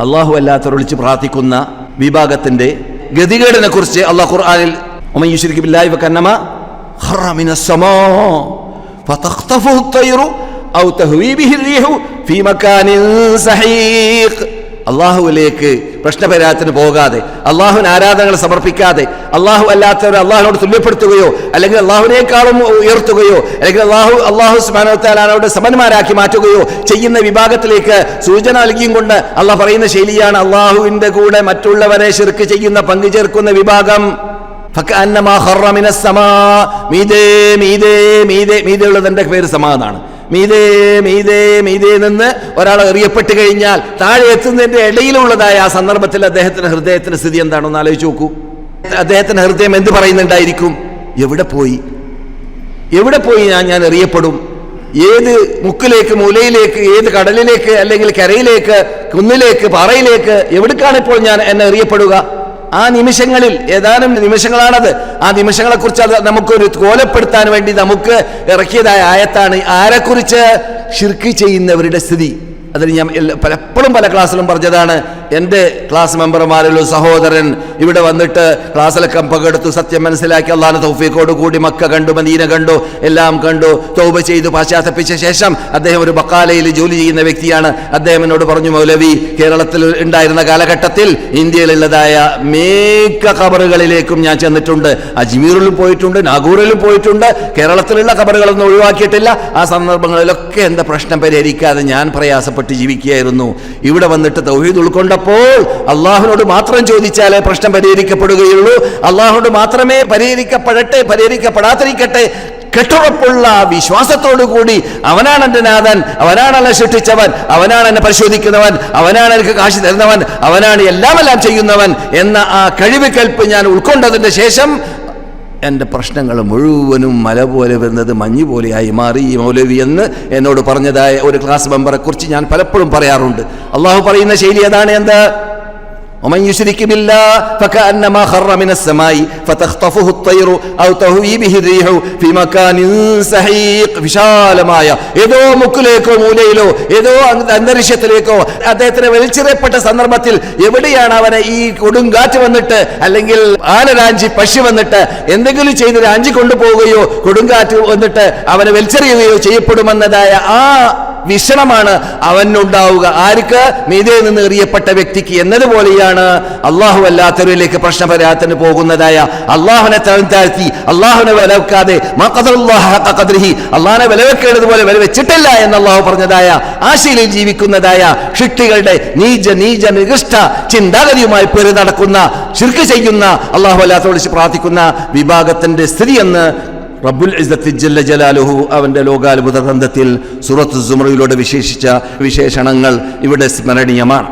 അള്ളാഹു അല്ലാത്ത ഒളിച്ച് പ്രാർത്ഥിക്കുന്ന വിഭാഗത്തിന്റെ ഗതികേടിനെ കുറിച്ച് അള്ളാഹ് ഖുർആാനിൽ പ്രശ്നപരിഹാരത്തിന് പോകാതെ അള്ളാഹുവിന് ആരാധനകൾ സമർപ്പിക്കാതെ അള്ളാഹു അല്ലാത്തവരെ അള്ളാഹുനോട് തുല്യപ്പെടുത്തുകയോ അല്ലെങ്കിൽ അള്ളാഹുവിനേക്കാളും ഉയർത്തുകയോ അല്ലെങ്കിൽ അള്ളാഹു അള്ളാഹു സ്മാനോത്താലാനോട് സമന്മാരാക്കി മാറ്റുകയോ ചെയ്യുന്ന വിഭാഗത്തിലേക്ക് സൂചന നൽകിയും കൊണ്ട് അള്ളാഹ് പറയുന്ന ശൈലിയാണ് അള്ളാഹുവിന്റെ കൂടെ മറ്റുള്ളവരെ ശിർക്ക് ചെയ്യുന്ന പങ്കു ചേർക്കുന്ന വിഭാഗം ഫക്ക അന്നമാ മിനസ് സമാ. മീതേ പേര് സമാ മീതേ മീതേ മീതേ നിന്ന് ഒരാൾ എറിയപ്പെട്ട് കഴിഞ്ഞാൽ താഴെ എത്തുന്നതിന്റെ ഇടയിലുള്ളതായ ആ സന്ദർഭത്തിൽ അദ്ദേഹത്തിന്റെ ഹൃദയത്തിന്റെ സ്ഥിതി എന്താണെന്ന് ആലോചിച്ച് നോക്കൂ. അദ്ദേഹത്തിന്റെ ഹൃദയം എന്ത് പറയുന്നുണ്ടായിരിക്കും? എവിടെ പോയി? എവിടെ പോയി ഞാൻ ഞാൻ എറിയപ്പെടും? ഏത് മുക്കിലേക്ക് മൂലയിലേക്ക് ഏത് കടലിലേക്ക് അല്ലെങ്കിൽ കരയിലേക്ക് കുന്നിലേക്ക് പാറയിലേക്ക് എവിടേക്കാണ് ഇപ്പോൾ ഞാൻ എന്നെ എറിയപ്പെടുക? ആ നിമിഷങ്ങളിൽ ഏതാനും നിമിഷങ്ങളാണത്. ആ നിമിഷങ്ങളെ കുറിച്ച് അത് നമുക്കൊരു കോലപ്പെടുത്താൻ വേണ്ടി നമുക്ക് ഇറക്കിയതായ ആയത്താണ് ആരെക്കുറിച്ച് ഷിർക്ക് ചെയ്യുന്നവരുടെ സ്ഥിതി. അതിന് ഞാൻ എല്ലാ- പലപ്പോഴും പല ക്ലാസ്സിലും പറഞ്ഞതാണ് എന്റെ ക്ലാസ് മെമ്പർമാരിലൊരു സഹോദരൻ ഇവിടെ വന്നിട്ട് ക്ലാസ്സിലൊക്കെ പങ്കെടുത്തു സത്യം മനസ്സിലാക്കി അള്ളാഹ് തൗഫീഖോട് കൂടി മക്ക കണ്ടു മദീന കണ്ടു എല്ലാം കണ്ടു തൗബ ചെയ്തു പാശ്ചാത്തപ്പിച്ച ശേഷം അദ്ദേഹം ഒരു ബക്കാലയിൽ ജോലി ചെയ്യുന്ന വ്യക്തിയാണ്. അദ്ദേഹം എന്നോട് പറഞ്ഞു മൗലവി കേരളത്തിൽ ഉണ്ടായിരുന്ന കാലഘട്ടത്തിൽ ഇന്ത്യയിലുള്ളതായ മേക്ക ഖബറുകളിലേക്കും ഞാൻ ചെന്നിട്ടുണ്ട്. അജ്മീറിലും പോയിട്ടുണ്ട് നാഗൂറിലും പോയിട്ടുണ്ട്. കേരളത്തിലുള്ള ഖബറുകളൊന്നും ഒഴിവാക്കിയിട്ടില്ല. ആ സന്ദർഭങ്ങളിലൊക്കെ എന്താ പ്രശ്നം പരിഹരിക്കാതെ ഞാൻ പ്രയാസപ്പെട്ട് ജീവിക്കുകയായിരുന്നു. ഇവിടെ വന്നിട്ട് തൗഹീദ് ഉൾക്കൊണ്ടപ്പോൾ അള്ളാഹുനോട് മാത്രം ചോദിച്ചാലേ പ്രശ്നം പരിഹരിക്കപ്പെടുകയുള്ളൂ. അള്ളാഹുനോട് മാത്രമേ പരിഹരിക്കപ്പെടട്ടെ പരിഹരിക്കപ്പെടാതിരിക്കട്ടെ കെട്ടുറപ്പുള്ള വിശ്വാസത്തോടു കൂടി അവനാണ് എന്റെ നാഥൻ അവനാണ് എന്നെ സൃഷ്ടിച്ചവൻ അവനാണ് എന്നെ പരിശോധിക്കുന്നവൻ അവനാണ് എനിക്ക് കാശ് തരുന്നവൻ അവനാണ് എല്ലാമെല്ലാം എല്ലാം ചെയ്യുന്നവൻ എന്ന ആ കഴിവ് കൽപ്പ് ഞാൻ ഉൾക്കൊണ്ടതിന്റെ ശേഷം എന്റെ പ്രശ്നങ്ങൾ മുഴുവനും മല പോലെ വരുന്നത് മഞ്ഞ് പോലെയായി മാറി ഈ മൗലവി എന്ന് എന്നോട് പറഞ്ഞതായ ഒരു ക്ലാസ് മെമ്പറെ കുറിച്ച് ഞാൻ പലപ്പോഴും പറയാറുണ്ട്. അള്ളാഹു പറയുന്ന ശൈലി അതാണ് എന്ത്? ومن يشرك بالله فكأنما خر من السماء فتخطفه الطير أو تهوي به الريح في مكان سحيق വിശാലമായ ഏതോ മുക്കിലേക്കോ മൂലയിലോ ഏതോ അന്ത- അന്തരീക്ഷത്തിലേക്കോ അദ്ദേഹത്തിന് വലിച്ചെറിയപ്പെട്ട സന്ദർഭത്തിൽ എവിടെയാണ് അവനെ ഈ കൊടുങ്കാറ്റ് വന്നിട്ട് അല്ലെങ്കിൽ ആനരാഞ്ചി പശു വന്നിട്ട് എന്തെങ്കിലും ചെയ്ത് രാഞ്ചി കൊണ്ടുപോവുകയോ കൊടുങ്കാറ്റ് വന്നിട്ട് അവനെ വലിച്ചെറിയുകയോ ചെയ്യപ്പെടുമെന്നതായ ആ വിഷണമാണ് അവനുണ്ടാവുക. ആർക്ക്? മീതെ നിന്ന് എറിയപ്പെട്ട വ്യക്തിക്ക് എന്നതുപോലെയാണ് അള്ളാഹു അല്ലാത്തവരിലേക്ക് പ്രശ്നപരാത്തിന് പോകുന്നതായ അള്ളാഹുനെ താഴ്ത്തി അള്ളാഹുനെ വിലവെക്കാതെ അള്ളാഹിനെ വിലവെക്കേണ്ടതുപോലെ വില വെച്ചിട്ടില്ല എന്ന് അള്ളാഹു പറഞ്ഞതായ ആശയിൽ ജീവിക്കുന്നതായ ഷിട്ടികളുടെ നീജ നീജ നികൃഷ്ട ചിന്താഗതിയുമായി പേര് നടക്കുന്ന ശിർക്ക് ചെയ്യുന്ന അള്ളാഹു അല്ലാത്തവർ പ്രാർത്ഥിക്കുന്ന വിഭാഗത്തിന്റെ സ്ഥിതി എന്ന് റബ്ബുൽ ഇസ്സത്തി ജല്ല ജലാലുഹു അവന്റെ ലോകാത്ഭുത ഗ്രന്ഥത്തിൽ സുറത്ത് സുമറിയിലൂടെ വിശേഷിച്ച വിശേഷണങ്ങൾ ഇവിടെ സ്മരണീയമാണ്.